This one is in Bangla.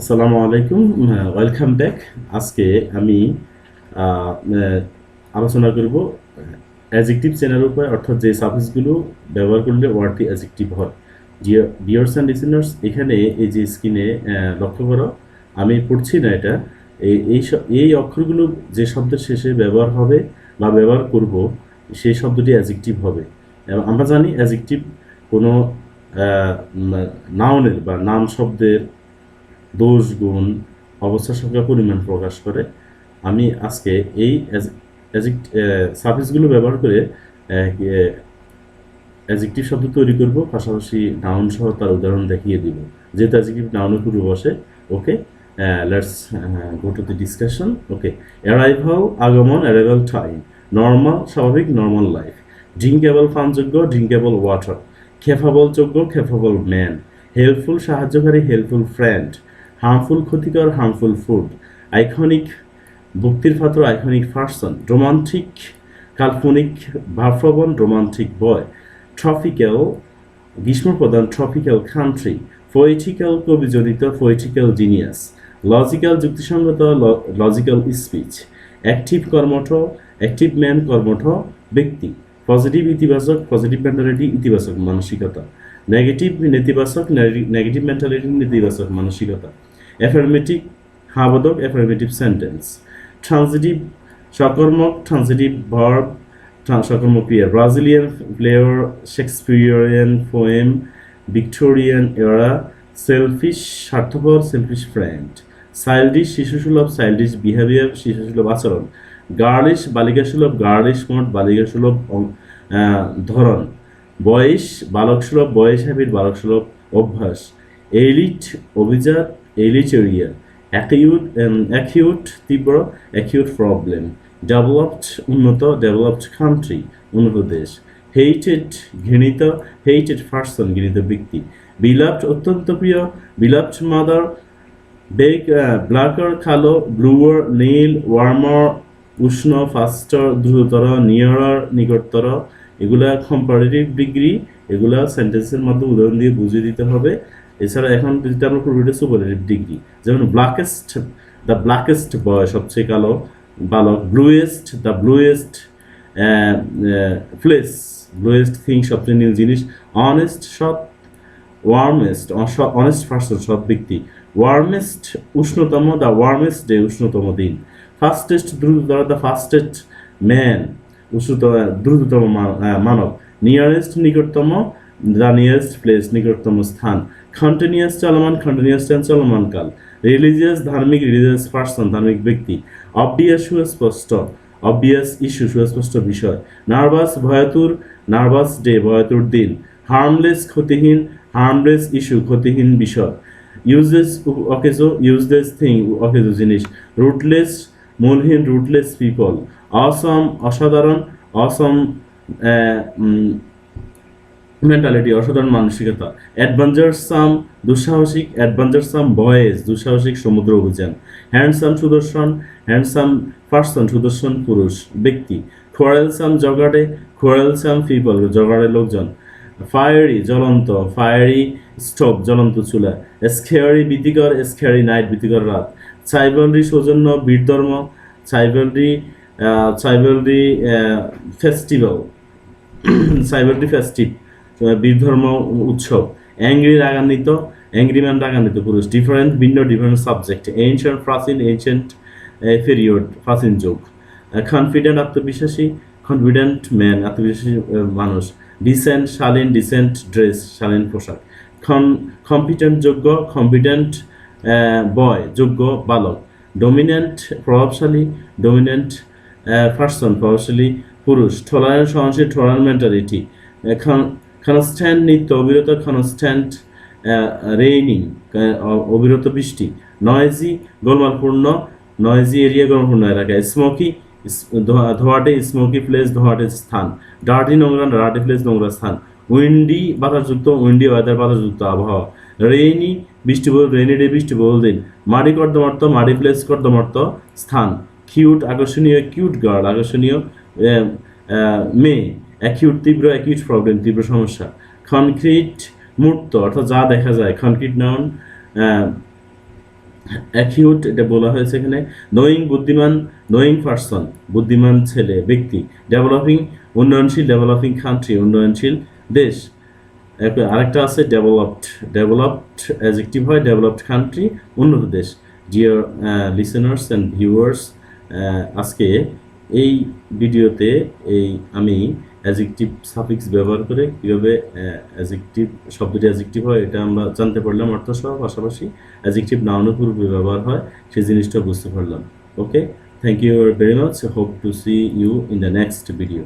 আসসালামু আলাইকুম ওয়েলকাম ব্যাক আজকে আমি আলোচনা করব অ্যাজেক্টিভ চেনার উপর, অর্থাৎ যে সাফিক্সগুলো ব্যবহার করলে ওয়ার্ডটি অ্যাজেক্টিভ হয়। ডিয়ার্স অ্যান্ড লিসেনার্স এখানে এই যে স্ক্রিনে লক্ষ্য করো, আমি পড়ছি না এটা। এই এই এই অক্ষরগুলো যে শব্দের শেষে ব্যবহার হবে বা ব্যবহার করব, সেই শব্দটি অ্যাজেক্টিভ হবে। এবং আমরা জানি অ্যাজেক্টিভ কোনো নাউনের বা নাম শব্দের দোষ গুণ অবস্থা সংখ্যা পরিমাণ প্রকাশ করে। আমি আজকে এই সার্ভিসগুলো ব্যবহার করে অ্যাজেক্টিভ শব্দ তৈরি করব, পাশাপাশি নাউন সহ তার উদাহরণ দেখিয়ে দিব। যেহেতু অ্যাজেক্টিভ নাউনের পূর্বে বসে okay let's go to the discussion okay arrival আগমন অ্যারাইভাল টাইম নর্মাল স্বাভাবিক নর্মাল লাইফ ড্রিঙ্কেবল পানযোগ্য ড্রিঙ্কেবল ওয়াটার খেফাবল যোগ্য খেফাবল ম্যান হেল্পফুল সাহায্যকারী হেল্পফুল ফ্রেন্ড হার্মফুল ক্ষতিকর হার্মফুল ফুড আইকনিক ভক্তির পাত্র আইকনিক পার্সন রোমান্টিক কাল্পনিক ভাবপ্রবণ রোমান্টিক বয় ট্রপিক্যাল গ্রীষ্মপ্রধান ট্রপিক্যাল কান্ট্রি পোয়েটিক্যাল কবিজনিত পোয়েটিক্যাল জিনিয়াস লজিক্যাল যুক্তিসঙ্গত লজিক্যাল স্পিচ অ্যাক্টিভ কর্মঠ অ্যাক্টিভ ম্যান কর্মঠ ব্যক্তি পজিটিভ ইতিবাচক পজিটিভ মেন্টালিটি ইতিবাচক মানসিকতা নেগেটিভ নেতিবাচক নেগেটিভ মেন্টালিটি নেতিবাচক মানসিকতা। অ্যাফার্মেটিভ হাবোধক অ্যাফার্মেটিভ সেন্টেন্স ট্রানজিটিভ সকর্মক ট্রানজিটিভ ভার্ব সকর্মক ক্রিয়া Brazilian player Shakespearean poem Victorian এরা সেলফিশ স্বার্থপর সেলফিশ ফ্রেন্ড চাইল্ডিশ শিশুসুলভ চাইল্ডিশ বিহেভিয়ার শিশুসুলভ আচরণ. গার্লিশ বালিকাসুলভ গার্লিশ মোট বালিকাসুলভ ধরন. বয়স বালক সুলভ বয়স হ্যাবিট বালক সুলভ অভ্যাস. এলিট অভিজাত এলিট এরিয়া অ্যাকিউট অ্যাকিউট তীব্র অ্যাকিউট প্রবলেম ডেভেলপড উন্নত ডেভেলপড কান্ট্রি উন্নত দেশ হেইটেড ঘৃণিত হেইটেড পার্সন ঘৃণিত ব্যক্তি. বিলাপ্ট অত্যন্ত প্রিয় বিলাপ্ট মাদার বেগ ব্ল্যাকার কালো ব্লুয়ার নীল ওয়ার্মার উষ্ণ ফাস্টার দ্রুততর নিয়ারার নিকটতর, এগুলা কম্পারেটিভ ডিগ্রি এগুলা সেন্টেন্সের মাধ্যমে উদাহরণ দিয়ে বুঝিয়ে দিতে হবে। এছাড়া এখন যেটা আমরা পড়ব সুপারলেটিভ ডিগ্রি যেমন ব্ল্যাকেস্ট দ্য ব্ল্যাকেস্ট বয় সবচেয়ে কালো বালক bluest the bluest place bluest thing সবচেয়ে নীল জিনিস অনেস্ট সৎ ওয়ার্মেস্ট অনেস্ট পার্সন সৎ ব্যক্তি ওয়ার্মেস্ট উষ্ণতম দ্য ওয়ার্মেস্ট ডে উষ্ণতম দিন ফাস্টেস্ট দ্রুততর দ্য ফাস্টেস্ট ম্যান উষ্ণতম দ্রুততম মানব। নিয়ারেস্ট নিকটতম, দ্য নিয়ারেস্ট প্লেস নিকটতম স্থান। কন্টিনিউয়াস চলমান কন্টিনিউয়াস টেন্স চলমান কাল। রিলিজিয়াস ধার্মিক রিলিজিয়াস পার্সন ধার্মিক ব্যক্তি। অবভিয়াস সুস্পষ্ট। অবভিয়াস ইস্যু সুস্পষ্ট বিষয়। নার্ভাস ভয়াতুর নার্ভাস ডে ভয়াতুর দিন। হার্মলেস ক্ষতিহীন হার্মলেস ইস্যু ক্ষতিহীন বিষয়। ইউজলেস অকেজো ইউজলেস থিং অকেজো জিনিস। রুটলেস মূলহীন রুটলেস পিপল অসম অসাধারণ অসম মেন্টালিটি অসাধারণ মানসিকতা। অ্যাডভেঞ্চারসাম দুঃসাহসিক অ্যাডভেঞ্চারসাম বয়েজ দুঃসাহসিক সমুদ্র অভিযান। হ্যান্ডসাম সুদর্শন হ্যান্ডসাম পার্সন সুদর্শন পুরুষ, ব্যক্তি। খোয়ারেলসাম জগাড়ে খোয়ারেলসাম পিপল জগাড়ে লোকজন। ফায়ারি জ্বলন্ত ফায়ারি স্টোভ জ্বলন্ত চুলা। স্কেয়ারি ভীতিকর স্কেয়ারি নাইট ভীতিকর রাত। সাইবলরি সৌজন্য, বীরধর্ম সাইবলরি সাইবলরি ফেস্টিভ্যাল সাইবারটি ফেস্টিভ বীরধর্ম উৎসব, অ্যাংরি রাগান্বিত, অ্যাংরি ম্যান রাগান্বিত পুরুষ, ডিফারেন্ট ভিন্ন ডিফারেন্ট সাবজেক্ট, এনশিয়েন্ট প্রাচীন, এনশিয়েন্ট পিরিয়ড প্রাচীন যুগ কনফিডেন্ট আত্মবিশ্বাসী কনফিডেন্ট ম্যান আত্মবিশ্বাসী মানুষ ডিসেন্ট শালীন ডিসেন্ট ড্রেস শালীন পোশাক কম্পিটেন্ট যোগ্য কম্পিটেন্ট বয় যোগ্য, বালক ডমিনেন্ট প্রভাবশালী ডমিনেন্ট পার্সন প্রভাবশালী পুরুষ। টলারেন্ট সহনশীল টলারেন্ট মেন্টালিটি কনস্ট্যান্ট নিত্য অবিরত কনস্ট্যান্ট রেইনিং অবিরত বৃষ্টি। নয়েজি গোলমালপূর্ণ নয়েজি এরিয়া গোলমালপূর্ণ এলাকা। স্মোকি ধোয়াটে স্মোকি প্লেস ধোয়াটে স্থান। ডার্টি নোংরা ডার্টি প্লেস নোংরা স্থান। উইন্ডি বাতাসযুক্ত উইন্ডি ওয়েদার বাতাসযুক্ত আবহাওয়া। রেইনি বৃষ্টিবহুল রেইনি ডে বৃষ্টিবহুল দিন। মাটি কর্দমার্থ মাটি প্লেস কর্দমার্থ স্থান। কিউট আকর্ষণীয় কিউট গার্ল আকর্ষণীয় মেয়ে অ্যাকিউট তীব্র অ্যাকিউট প্রবলেম তীব্র সমস্যা। কনক্রিট মূর্ত অর্থাৎ যা দেখা যায় কনক্রিট নাউন অ্যাকিউট এটা বলা হয়েছে এখানে নোয়িং বুদ্ধিমান নোয়িং পার্সন বুদ্ধিমান ছেলে, ব্যক্তি ডেভেলপিং উন্নয়নশীল ডেভেলপিং কান্ট্রি উন্নয়নশীল দেশ। আরেকটা আছে ডেভেলপড ডেভেলপড অ্যাজেক্টিভ হয় ডেভেলপড কান্ট্রি উন্নত দেশ। ডিয়ার লিসেনার্স অ্যান্ড ভিউয়ার্স আজকে এই ভিডিওতে এই আমি অ্যাজেক্টিভ সাফিক্স ব্যবহার করে কীভাবে অ্যাজেক্টিভ শব্দটি অ্যাজেক্টিভ হয় এটা আমরা জানতে পারলাম অর্থ সহ পাশাপাশি অ্যাজেক্টিভ নাউনের পূর্বে ব্যবহার হয়, সেই জিনিসটা বুঝতে পারলাম। Okay thank you very much hope to see you in the next video